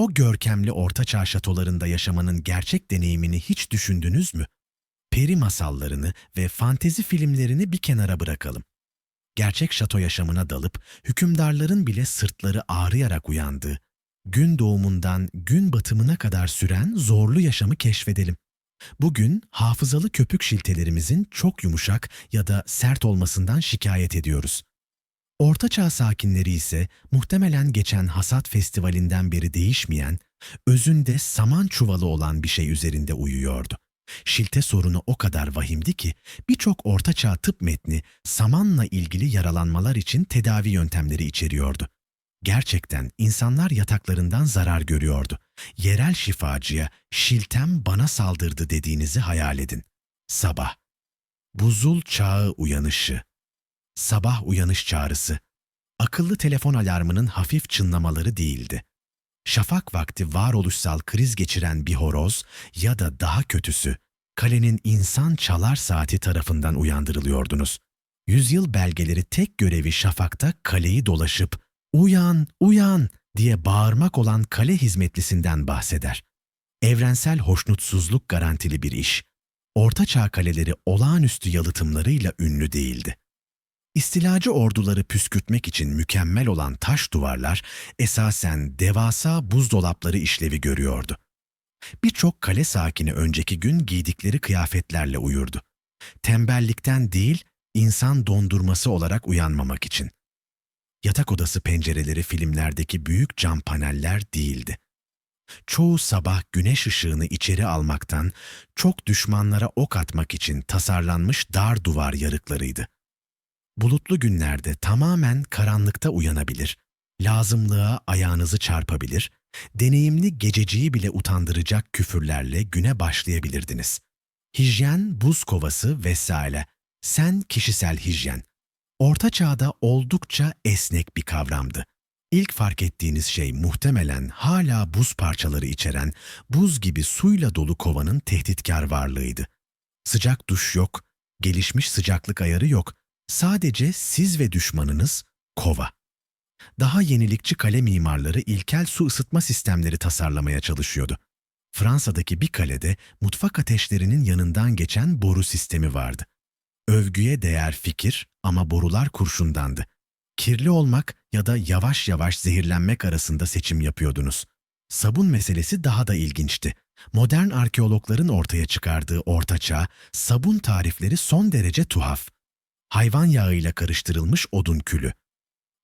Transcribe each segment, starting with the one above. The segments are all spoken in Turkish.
O görkemli ortaçağ şatolarında yaşamanın gerçek deneyimini hiç düşündünüz mü? Peri masallarını ve fantezi filmlerini bir kenara bırakalım. Gerçek şato yaşamına dalıp hükümdarların bile sırtları ağrıyarak uyandığı, gün doğumundan gün batımına kadar süren zorlu yaşamı keşfedelim. Bugün hafızalı köpük şiltelerimizin çok yumuşak ya da sert olmasından şikayet ediyoruz. Ortaçağ sakinleri ise muhtemelen geçen hasat festivalinden beri değişmeyen, özünde saman çuvalı olan bir şey üzerinde uyuyordu. Şilte sorunu o kadar vahimdi ki birçok ortaçağ tıp metni samanla ilgili yaralanmalar için tedavi yöntemleri içeriyordu. Gerçekten insanlar yataklarından zarar görüyordu. Yerel şifacıya şiltem bana saldırdı dediğinizi hayal edin. Sabah. Buzul çağı uyanışı. Sabah uyanış çağrısı. Akıllı telefon alarmının hafif çınlamaları değildi. Şafak vakti varoluşsal kriz geçiren bir horoz ya da daha kötüsü, kalenin insan çalar saati tarafından uyandırılıyordunuz. Yüzyıl belgeleri tek görevi şafakta kaleyi dolaşıp "Uyan, uyan!" diye bağırmak olan kale hizmetlisinden bahseder. Evrensel hoşnutsuzluk garantili bir iş. Ortaçağ kaleleri olağanüstü yalıtımlarıyla ünlü değildi. İstilacı orduları püskürtmek için mükemmel olan taş duvarlar esasen devasa buzdolapları işlevi görüyordu. Birçok kale sakini önceki gün giydikleri kıyafetlerle uyurdu. Tembellikten değil, insan dondurması olarak uyanmamak için. Yatak odası pencereleri filmlerdeki büyük cam paneller değildi. Çoğu sabah güneş ışığını içeri almaktan, çok düşmanlara ok atmak için tasarlanmış dar duvar yarıklarıydı. Bulutlu günlerde tamamen karanlıkta uyanabilir, lazımlığa ayağınızı çarpabilir, deneyimli gececiyi bile utandıracak küfürlerle güne başlayabilirdiniz. Hijyen, buz kovası vesaire. Sen kişisel hijyen. Orta çağda oldukça esnek bir kavramdı. İlk fark ettiğiniz şey muhtemelen hala buz parçaları içeren, buz gibi suyla dolu kovanın tehditkar varlığıydı. Sıcak duş yok, gelişmiş sıcaklık ayarı yok. Sadece siz ve düşmanınız kova. Daha yenilikçi kale mimarları ilkel su ısıtma sistemleri tasarlamaya çalışıyordu. Fransa'daki bir kalede mutfak ateşlerinin yanından geçen boru sistemi vardı. Övgüye değer fikir ama borular kurşundandı. Kirli olmak ya da yavaş yavaş zehirlenmek arasında seçim yapıyordunuz. Sabun meselesi daha da ilginçti. Modern arkeologların ortaya çıkardığı ortaçağ, sabun tarifleri son derece tuhaf. Hayvan yağıyla karıştırılmış odun külü.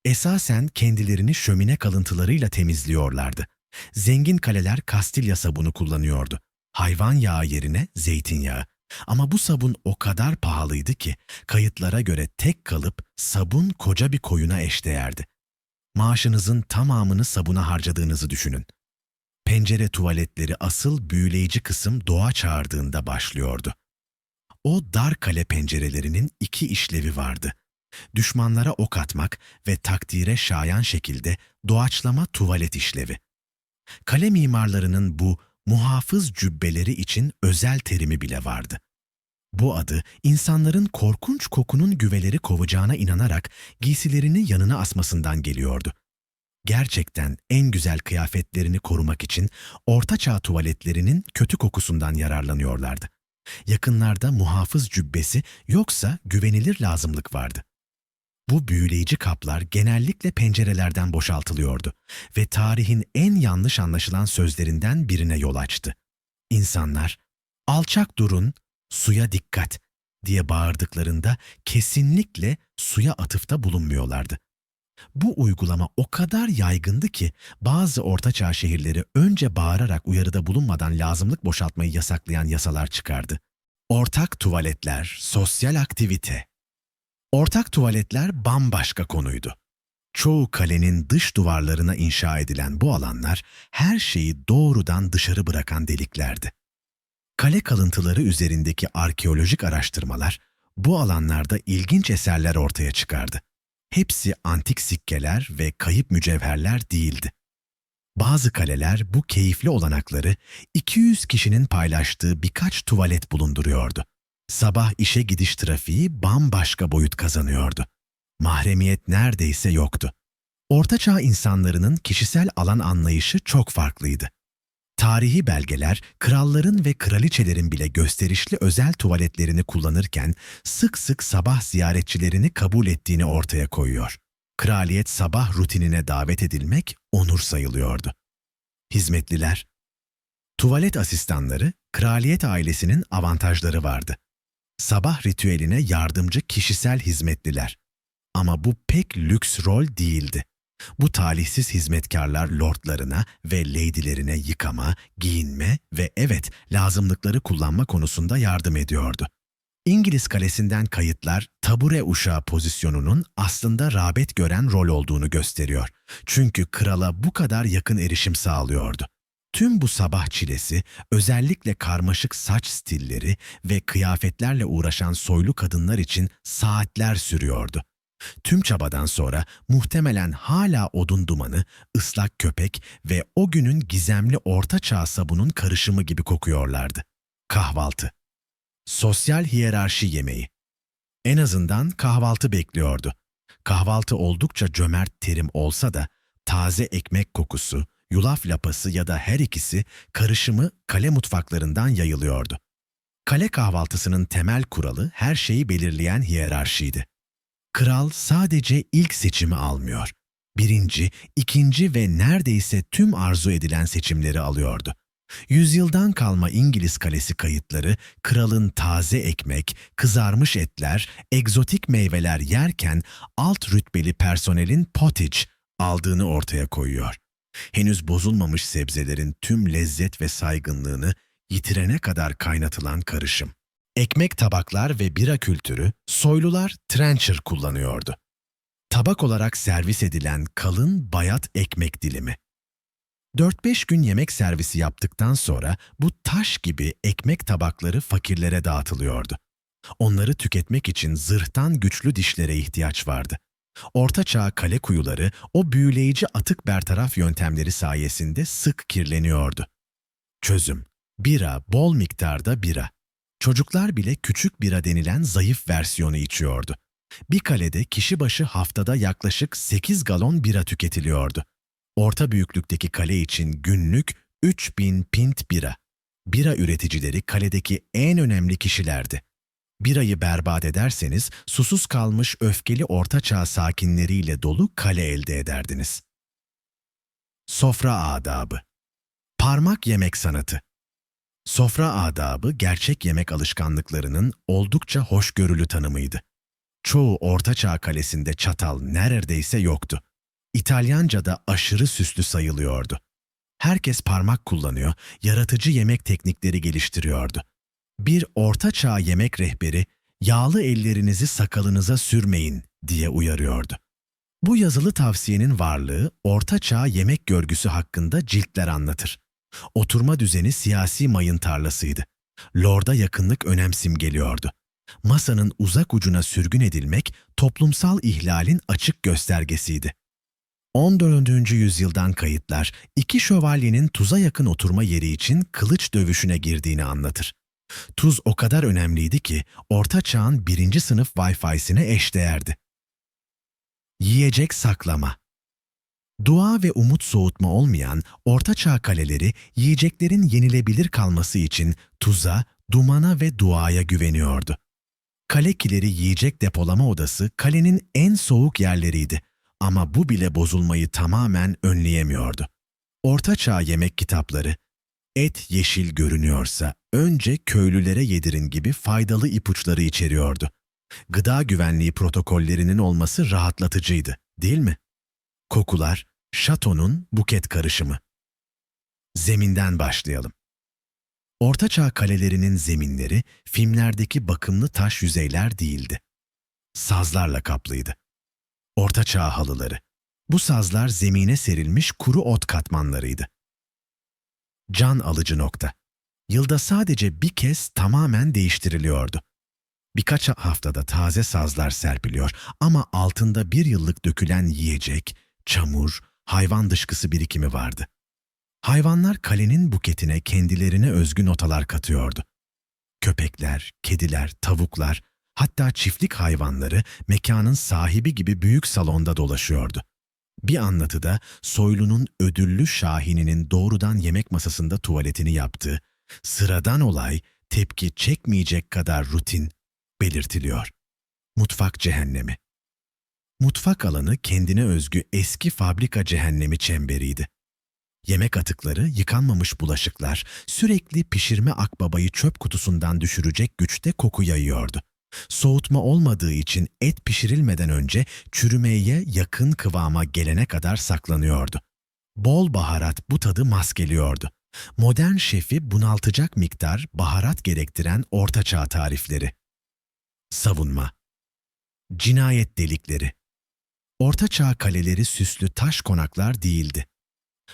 Esasen kendilerini şömine kalıntılarıyla temizliyorlardı. Zengin kaleler Kastilya sabunu kullanıyordu. Hayvan yağı yerine zeytinyağı. Ama bu sabun o kadar pahalıydı ki kayıtlara göre tek kalıp sabun koca bir koyuna eşdeğerdi. Maaşınızın tamamını sabuna harcadığınızı düşünün. Pencere tuvaletleri asıl büyüleyici kısım doğa çağırdığında başlıyordu. O dar kale pencerelerinin iki işlevi vardı. Düşmanlara ok atmak ve takdire şayan şekilde doğaçlama tuvalet işlevi. Kale mimarlarının bu muhafız cübbeleri için özel terimi bile vardı. Bu adı insanların korkunç kokunun güveleri kovacağına inanarak giysilerini yanına asmasından geliyordu. Gerçekten en güzel kıyafetlerini korumak için ortaçağ tuvaletlerinin kötü kokusundan yararlanıyorlardı. Yakınlarda muhafız cübbesi yoksa güvenilir lazımlık vardı. Bu büyüleyici kaplar genellikle pencerelerden boşaltılıyordu ve tarihin en yanlış anlaşılan sözlerinden birine yol açtı. İnsanlar, alçak durun, suya dikkat diye bağırdıklarında kesinlikle suya atıfta bulunmuyorlardı. Bu uygulama o kadar yaygındı ki bazı ortaçağ şehirleri önce bağırarak uyarıda bulunmadan lazımlık boşaltmayı yasaklayan yasalar çıkardı. Ortak tuvaletler, sosyal aktivite. Ortak tuvaletler bambaşka konuydu. Çoğu kalenin dış duvarlarına inşa edilen bu alanlar her şeyi doğrudan dışarı bırakan deliklerdi. Kale kalıntıları üzerindeki arkeolojik araştırmalar bu alanlarda ilginç eserler ortaya çıkardı. Hepsi antik sikkeler ve kayıp mücevherler değildi. Bazı kaleler bu keyifli olanakları 200 kişinin paylaştığı birkaç tuvalet bulunduruyordu. Sabah işe gidiş trafiği bambaşka boyut kazanıyordu. Mahremiyet neredeyse yoktu. Ortaçağ insanlarının kişisel alan anlayışı çok farklıydı. Tarihi belgeler, kralların ve kraliçelerin bile gösterişli özel tuvaletlerini kullanırken sık sık sabah ziyaretçilerini kabul ettiğini ortaya koyuyor. Kraliyet sabah rutinine davet edilmek onur sayılıyordu. Hizmetliler, tuvalet asistanları, kraliyet ailesinin avantajları vardı. Sabah ritüeline yardımcı kişisel hizmetliler. Ama bu pek lüks rol değildi. Bu talihsiz hizmetkarlar lordlarına ve lady'lerine yıkama, giyinme ve evet lazımlıkları kullanma konusunda yardım ediyordu. İngiliz kalesinden kayıtlar tabure uşağı pozisyonunun aslında rağbet gören rol olduğunu gösteriyor. Çünkü krala bu kadar yakın erişim sağlıyordu. Tüm bu sabah çilesi, özellikle karmaşık saç stilleri ve kıyafetlerle uğraşan soylu kadınlar için saatler sürüyordu. Tüm çabadan sonra muhtemelen hala odun dumanı, ıslak köpek ve o günün gizemli orta çağ sabunun karışımı gibi kokuyorlardı. Kahvaltı. Sosyal hiyerarşi yemeği. En azından kahvaltı bekliyordu. Kahvaltı oldukça cömert terim olsa da taze ekmek kokusu, yulaf lapası ya da her ikisi karışımı kale mutfaklarından yayılıyordu. Kale kahvaltısının temel kuralı her şeyi belirleyen hiyerarşiydi. Kral sadece ilk seçimi almıyor. Birinci, ikinci ve neredeyse tüm arzu edilen seçimleri alıyordu. Yüzyıldan kalma İngiliz kalesi kayıtları kralın taze ekmek, kızarmış etler, egzotik meyveler yerken alt rütbeli personelin pottage aldığını ortaya koyuyor. Henüz bozulmamış sebzelerin tüm lezzet ve saygınlığını yitirene kadar kaynatılan karışım. Ekmek tabaklar ve bira kültürü soylular trencher kullanıyordu. Tabak olarak servis edilen kalın bayat ekmek dilimi. 4-5 gün yemek servisi yaptıktan sonra bu taş gibi ekmek tabakları fakirlere dağıtılıyordu. Onları tüketmek için zırhtan güçlü dişlere ihtiyaç vardı. Orta Çağ kale kuyuları o büyüleyici atık bertaraf yöntemleri sayesinde sık kirleniyordu. Çözüm Bira, bol miktarda bira. Çocuklar bile küçük bira denilen zayıf versiyonu içiyordu. Bir kalede kişi başı haftada yaklaşık 8 galon bira tüketiliyordu. Orta büyüklükteki kale için günlük 3000 pint bira. Bira üreticileri kaledeki en önemli kişilerdi. Birayı berbat ederseniz susuz kalmış öfkeli ortaçağ sakinleriyle dolu kale elde ederdiniz. Sofra adabı Parmak yemek sanatı Sofra adabı gerçek yemek alışkanlıklarının oldukça hoşgörülü tanımıydı. Çoğu ortaçağ kalesinde çatal neredeyse yoktu. İtalyanca'da aşırı süslü sayılıyordu. Herkes parmak kullanıyor, yaratıcı yemek teknikleri geliştiriyordu. Bir ortaçağ yemek rehberi, yağlı ellerinizi sakalınıza sürmeyin diye uyarıyordu. Bu yazılı tavsiyenin varlığı ortaçağ yemek görgüsü hakkında ciltler anlatır. Oturma düzeni siyasi mayın tarlasıydı. Lord'a yakınlık önem simgeliyordu. Masanın uzak ucuna sürgün edilmek toplumsal ihlalin açık göstergesiydi. 14. yüzyıldan kayıtlar iki şövalyenin tuza yakın oturma yeri için kılıç dövüşüne girdiğini anlatır. Tuz o kadar önemliydi ki orta çağın birinci sınıf Wi-Fi'sine eşdeğerdi. Yiyecek saklama Dua ve umut soğutma olmayan orta çağ kaleleri yiyeceklerin yenilebilir kalması için tuza, dumana ve duaya güveniyordu. Kale kileri yiyecek depolama odası kalenin en soğuk yerleriydi ama bu bile bozulmayı tamamen önleyemiyordu. Orta çağ yemek kitapları, et yeşil görünüyorsa önce köylülere yedirin gibi faydalı ipuçları içeriyordu. Gıda güvenliği protokollerinin olması rahatlatıcıydı, değil mi? Kokular, şatonun buket karışımı. Zeminden başlayalım. Ortaçağ kalelerinin zeminleri filmlerdeki bakımlı taş yüzeyler değildi. Sazlarla kaplıydı. Ortaçağ halıları. Bu sazlar zemine serilmiş kuru ot katmanlarıydı. Can alıcı nokta. Yılda sadece bir kez tamamen değiştiriliyordu. Birkaç haftada taze sazlar serpiliyor ama altında bir yıllık dökülen yiyecek, çamur, hayvan dışkısı birikimi vardı. Hayvanlar kalenin buketine kendilerine özgü notalar katıyordu. Köpekler, kediler, tavuklar, hatta çiftlik hayvanları mekanın sahibi gibi büyük salonda dolaşıyordu. Bir anlatıda soylunun ödüllü şahininin doğrudan yemek masasında tuvaletini yaptığı, sıradan olay tepki çekmeyecek kadar rutin belirtiliyor. Mutfak cehennemi. Mutfak alanı kendine özgü eski fabrika cehennemi çemberiydi. Yemek atıkları, yıkanmamış bulaşıklar, sürekli pişirme akbabayı çöp kutusundan düşürecek güçte koku yayıyordu. Soğutma olmadığı için et pişirilmeden önce çürümeye yakın kıvama gelene kadar saklanıyordu. Bol baharat bu tadı maskeliyordu. Modern şefi bunaltacak miktar baharat gerektiren ortaçağ tarifleri. Savunma Cinayet delikleri Ortaçağ kaleleri süslü taş konaklar değildi.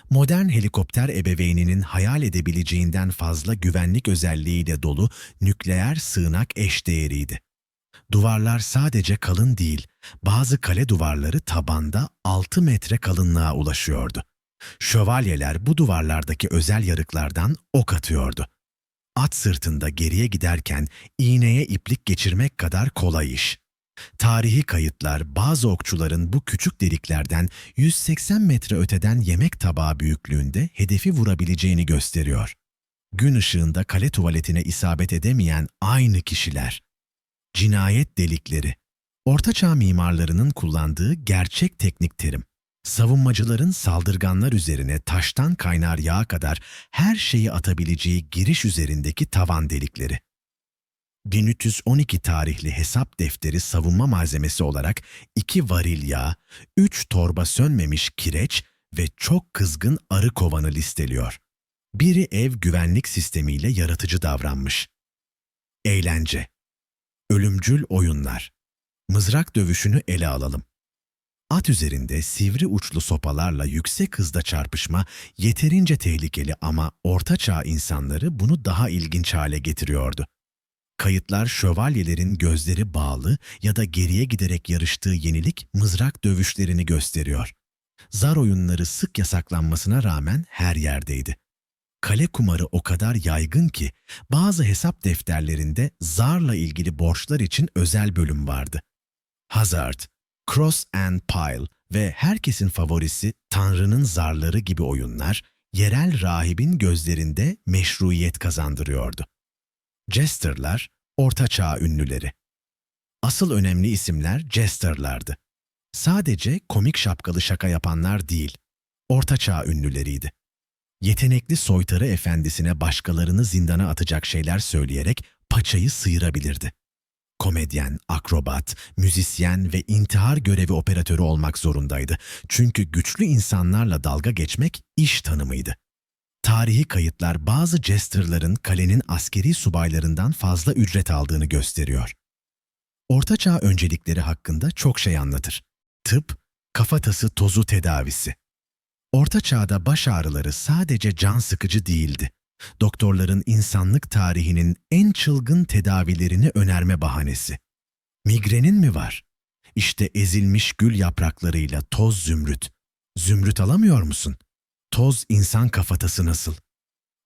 Modern helikopter ebeveyninin hayal edebileceğinden fazla güvenlik özelliğiyle dolu nükleer sığınak eşdeğeriydi. Duvarlar sadece kalın değil, bazı kale duvarları tabanda 6 metre kalınlığa ulaşıyordu. Şövalyeler bu duvarlardaki özel yarıklardan ok atıyordu. At sırtında geriye giderken iğneye iplik geçirmek kadar kolay iş. Tarihi kayıtlar bazı okçuların bu küçük deliklerden 180 metre öteden yemek tabağı büyüklüğünde hedefi vurabileceğini gösteriyor. Gün ışığında kale tuvaletine isabet edemeyen aynı kişiler. Cinayet delikleri. Ortaçağ mimarlarının kullandığı gerçek teknik terim. Savunmacıların saldırganlar üzerine taştan kaynar yağa kadar her şeyi atabileceği giriş üzerindeki tavan delikleri. 1312 tarihli hesap defteri savunma malzemesi olarak iki varil yağ, üç torba sönmemiş kireç ve çok kızgın arı kovanı listeliyor. Biri ev güvenlik sistemiyle yaratıcı davranmış. Eğlence Ölümcül oyunlar Mızrak dövüşünü ele alalım. At üzerinde sivri uçlu sopalarla yüksek hızda çarpışma yeterince tehlikeli ama ortaçağ insanları bunu daha ilginç hale getiriyordu. Kayıtlar şövalyelerin gözleri bağlı ya da geriye giderek yarıştığı yenilik mızrak dövüşlerini gösteriyor. Zar oyunları sık yasaklanmasına rağmen her yerdeydi. Kale kumarı o kadar yaygın ki bazı hesap defterlerinde zarla ilgili borçlar için özel bölüm vardı. Hazard, Cross and Pile ve herkesin favorisi Tanrı'nın zarları gibi oyunlar yerel rahibin gözlerinde meşruiyet kazandırıyordu. Jester'lar, Orta Çağ ünlüleri. Asıl önemli isimler Jester'lardı. Sadece komik şapkalı şaka yapanlar değil, Orta Çağ ünlüleriydi. Yetenekli soytarı efendisine başkalarını zindana atacak şeyler söyleyerek paçayı sıyırabilirdi. Komedyen, akrobat, müzisyen ve intihar görevi operatörü olmak zorundaydı. Çünkü güçlü insanlarla dalga geçmek iş tanımıydı. Tarihi kayıtlar bazı jesterların kalenin askeri subaylarından fazla ücret aldığını gösteriyor. Ortaçağ öncelikleri hakkında çok şey anlatır. Tıp, kafatası tozu tedavisi. Orta Çağ'da baş ağrıları sadece can sıkıcı değildi. Doktorların insanlık tarihinin en çılgın tedavilerini önerme bahanesi. Migrenin mi var? İşte ezilmiş gül yapraklarıyla toz zümrüt. Zümrüt alamıyor musun? Toz insan kafatası nasıl?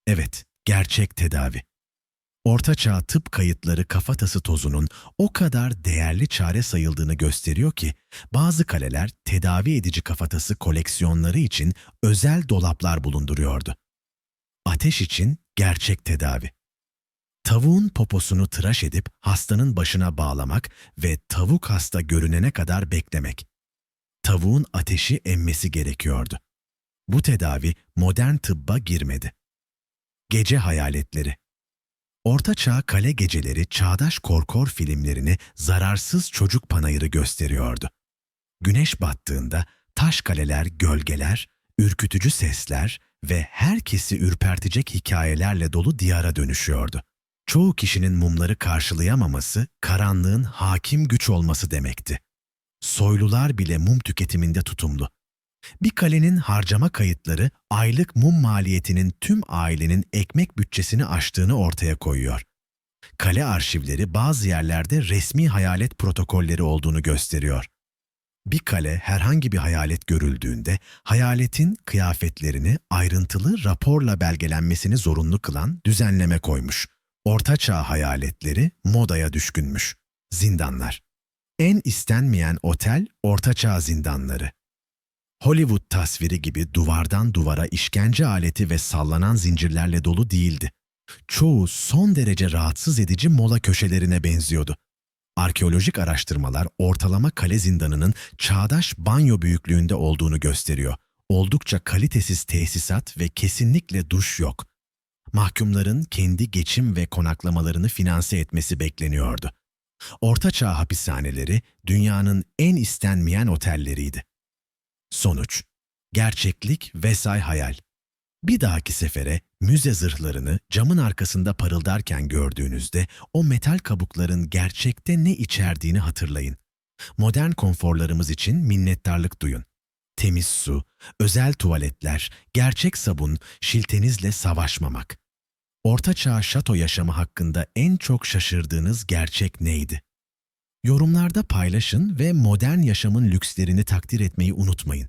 Evet, gerçek tedavi. Ortaçağ tıp kayıtları kafatası tozunun o kadar değerli çare sayıldığını gösteriyor ki bazı kaleler tedavi edici kafatası koleksiyonları için özel dolaplar bulunduruyordu. Ateş için gerçek tedavi. Tavuğun poposunu tıraş edip hastanın başına bağlamak ve tavuk hasta görünene kadar beklemek. Tavuğun ateşi emmesi gerekiyordu. Bu tedavi modern tıbba girmedi. Gece hayaletleri Orta Çağ kale geceleri çağdaş korkor filmlerini zararsız çocuk panayırı gösteriyordu. Güneş battığında taş kaleler, gölgeler, ürkütücü sesler ve herkesi ürpertecek hikayelerle dolu diyara dönüşüyordu. Çoğu kişinin mumları karşılayamaması, karanlığın hakim güç olması demekti. Soylular bile mum tüketiminde tutumlu. Bir kalenin harcama kayıtları aylık mum maliyetinin tüm ailenin ekmek bütçesini aştığını ortaya koyuyor. Kale arşivleri bazı yerlerde resmi hayalet protokolleri olduğunu gösteriyor. Bir kale herhangi bir hayalet görüldüğünde hayaletin kıyafetlerini ayrıntılı raporla belgelenmesini zorunlu kılan düzenleme koymuş. Ortaçağ hayaletleri modaya düşkünmüş. Zindanlar. En istenmeyen otel Ortaçağ zindanları. Hollywood tasviri gibi duvardan duvara işkence aleti ve sallanan zincirlerle dolu değildi. Çoğu son derece rahatsız edici mola köşelerine benziyordu. Arkeolojik araştırmalar ortalama kale zindanının çağdaş banyo büyüklüğünde olduğunu gösteriyor. Oldukça kalitesiz tesisat ve kesinlikle duş yok. Mahkumların kendi geçim ve konaklamalarını finanse etmesi bekleniyordu. Ortaçağ hapishaneleri dünyanın en istenmeyen otelleriydi. Sonuç, gerçeklik ve say hayal. Bir dahaki sefere müze zırhlarını camın arkasında parıldarken gördüğünüzde o metal kabukların gerçekte ne içerdiğini hatırlayın. Modern konforlarımız için minnettarlık duyun. Temiz su, özel tuvaletler, gerçek sabun, şiltenizle savaşmamak. Ortaçağ şato yaşamı hakkında en çok şaşırdığınız gerçek neydi? Yorumlarda paylaşın ve modern yaşamın lükslerini takdir etmeyi unutmayın.